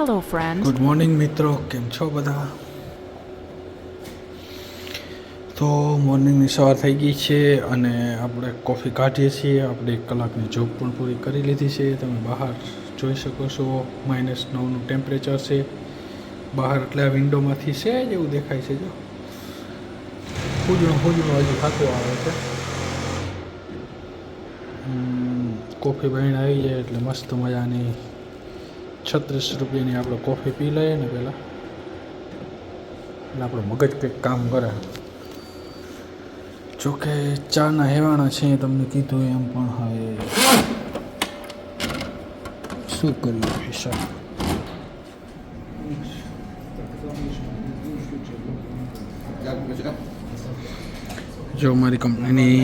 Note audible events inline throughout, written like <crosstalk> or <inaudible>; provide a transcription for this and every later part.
Hello, friend good morning મિત્રો. કેમ છો બધા? તો મોર્નિંગની સવાર થઈ ગઈ છે અને આપણે કોફી કાઢીએ છીએ. આપણે એક કલાકની જોબ પણ પૂરી કરી લીધી છે. તમે બહાર જોઈ શકો છો. માઇનસ નવનું ટેમ્પરેચર છે. બહાર એટલે આ વિન્ડોમાંથી છે જ એવું દેખાય છે જો. ખુજણું ખુજણું હજુ થતું આવે છે. કોફી બહેણ આવી જાય એટલે મસ્ત મજાની છત્રીસ રૂપિયાની આપણે કોફી પી લઈએ ને પહેલાં. એટલે આપણું મગજ કંઈક કામ કરે. જોકે ચાના હેવાણા છે તમને કીધું એમ પણ હવે શું કર્યું હિસાબ જો મારી કંપનીની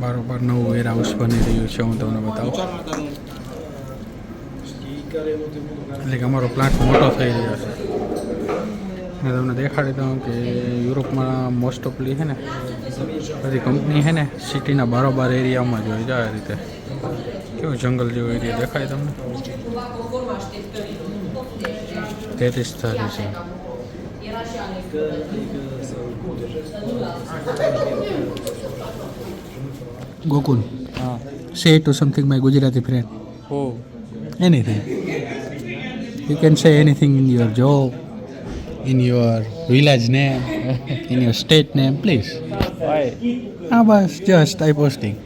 બારોબાર નવું વેર બની રહ્યું છે, હું તમને બતાવું. એટલે કે અમારો પ્લાન્ટ મોટો થઈ રહ્યો છે. મેં તમને દેખાડી દઉં કે યુરોપમાં મોસ્ટ ઓફલી છે ને બધી કંપની છે ને સિટીના બારોબાર એરિયામાં જ હોય છે આ રીતે. કેવું જંગલ જેવો એરિયા દેખાય તમને? તેત્રીસ is છે. ગોકુલ. હા. Say to something my Gujarati friend હો. Anything. You can say anything in your job, in your village name, <laughs> in your state name, please. Why Ah, bas, just I posting.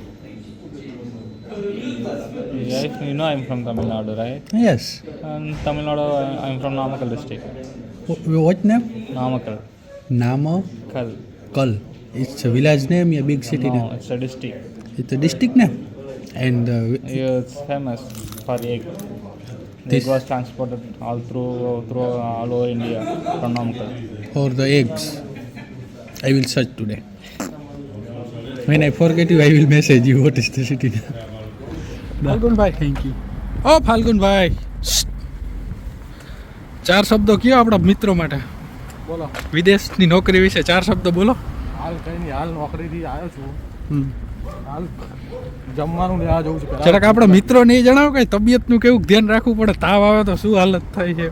Yes, you know I'm from Tamil Nadu, right? Yes. And Tamil Nadu, I'm from Namakkal district. What name? Namakkal. Nama Kal. Kal. It's a village name, a big city No, name. it's a district. It's a district name. And uh, It's famous for egg. This- egg was transported all through, through all over India from Namakkal. for the eggs, I will search today. When I forget you, I will message you what is the city. Falgun bhai thank you ઓ ફાલ્ગુન ભાઈ ચાર શબ્દો કયો આપણા મિત્રો માટે બોલો વિદેશની નોકરી વિશે ચાર શબ્દો બોલો હાલ કઈ નહીં હાલ નોકરીથી આવ્યો છું. હાલ જમવાનું આ જવું છે. જરાક આપણા મિત્રોને એ જણાવો કે તબિયતનું કેવું? ધ્યાન રાખવું પડે. તાવ આવે તો શું હાલત થાય છે?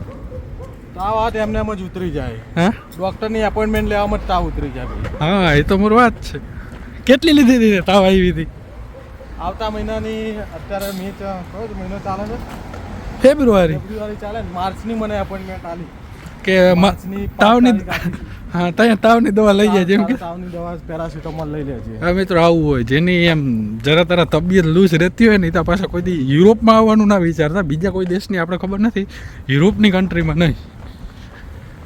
તાવ આ એમને એમ જ ઉતરી જાય. હા? ડૉક્ટરની એપોઇન્ટમેન્ટ લેવામાં જ તાવ ઉતરી જાય હા એ તો મોર વાત છે. કેટલી લીધી હતી તાવ આવી હતી? આવતા મહિનાની અત્યારે મે કયો મહિનો ચાલે છે? ફેબ્રુઆરી. ફેબ્રુઆરી ચાલે ને માર્ચની મને એપોઇન્ટમેન્ટ આલી. કે તાવની હા ત્યાં તાવની દવા લઈ જાય જેમ કે તાવની દવા પેરાસિટામોલ લઈ લેજે હા મિત્રો આવું હોય. જેની એમ જરા તરા તબિયત લૂઝ રહેતી હોય ને ત્યાં પાછા કોઈ દી યુરોપમાં આવવાનું ના વિચારતા. બીજા કોઈ દેશની આપણે ખબર નથી. યુરોપની કન્ટ્રીમાં નહીં.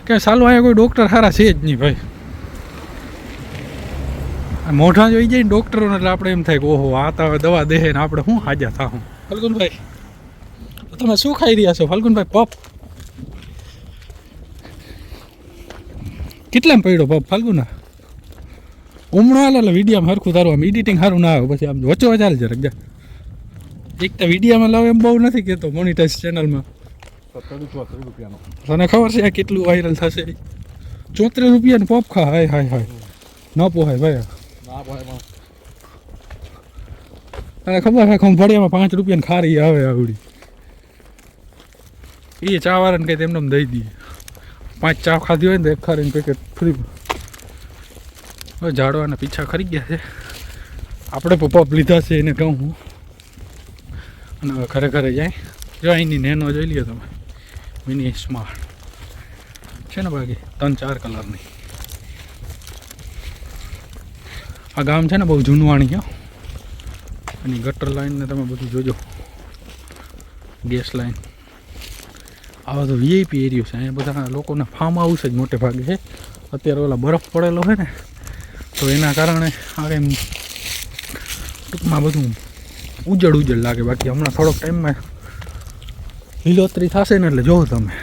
કે સાલું અહીંયા કોઈ ડૉક્ટર સારા છે જ નહીં ભાઈ. મોઢા જોઈ જાય ને ડૉક્ટરોને એટલે આપણે એમ થાય કે ઓહો આ તો દવા દે ને આપણે શું હાજા થાવું ફલ્ગુનભાઈ તમે શું ખાઈ રહ્યા છો? ફલ્ગુનભાઈ પપ કેટલામાં પડ્યો બાપ ફાલ્ગુના? ઉમણો હાલ એટલે વિડીયામાં સરખું તારું આમ એડિટિંગ સારું ના આવે, પછી આમ વચ્ચો ચાલે જરાક, જા. એક તો વિડીયામાં લાવ એમ બહુ નથી કહેતો મોનિટાઈઝ ચેનલમાં તને ખબર છે કેટલું વાયરલ થશે? ચોત્રીસ રૂપિયાનું પોપ ખા, હાય હાય હાય. ન પોહાય, ભાઈ. ના એમાં તને ખબર છે ખંભાળિયામાં પાંચ રૂપિયાની ખારી આવે આવડી. એ ચા વાળાને કંઈ તેમને દઈ દઈએ. પાંચ ચા ખાધી હોય ને એક ખારીને પેકેટ ફ્રી હવે ઝાડવાના પીછા ખરી ગયા છે. આપણે પપ લીધા છે એને કહું હું. અને હવે ઘરે જાય. જો અહીંની નેનો જોઈ લ્યો તમે. મિની સ્માર્ટ છે ને બાકી? ત્રણ ચાર કલરની. આ ગામ છે ને બહુ જૂનવાણી છે અને ગટર લાઈનને તમે બધું જોજો. Gas line. આવા તો વીઆઈપી એરિયો છે. અહીંયા બધા લોકોના ફાર્મ હાઉસ જ મોટે ભાગે છે. અત્યારે ઓલા બરફ પડેલો હોય ને, તો એના કારણે આ એમ ટૂંકમાં બધું ઉજળ ઉજળ લાગે. બાકી હમણાં થોડોક ટાઈમમાં લીલોતરી થશે ને એટલે જોવો તમે.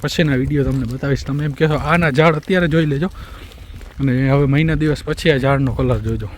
પછીના વીડિયો તમને બતાવીશ. તમે એમ કહેશો, આના ઝાડ અત્યારે જોઈ લેજો. અને હવે મહિના દિવસ પછી આ ઝાડનો કલર જોજો.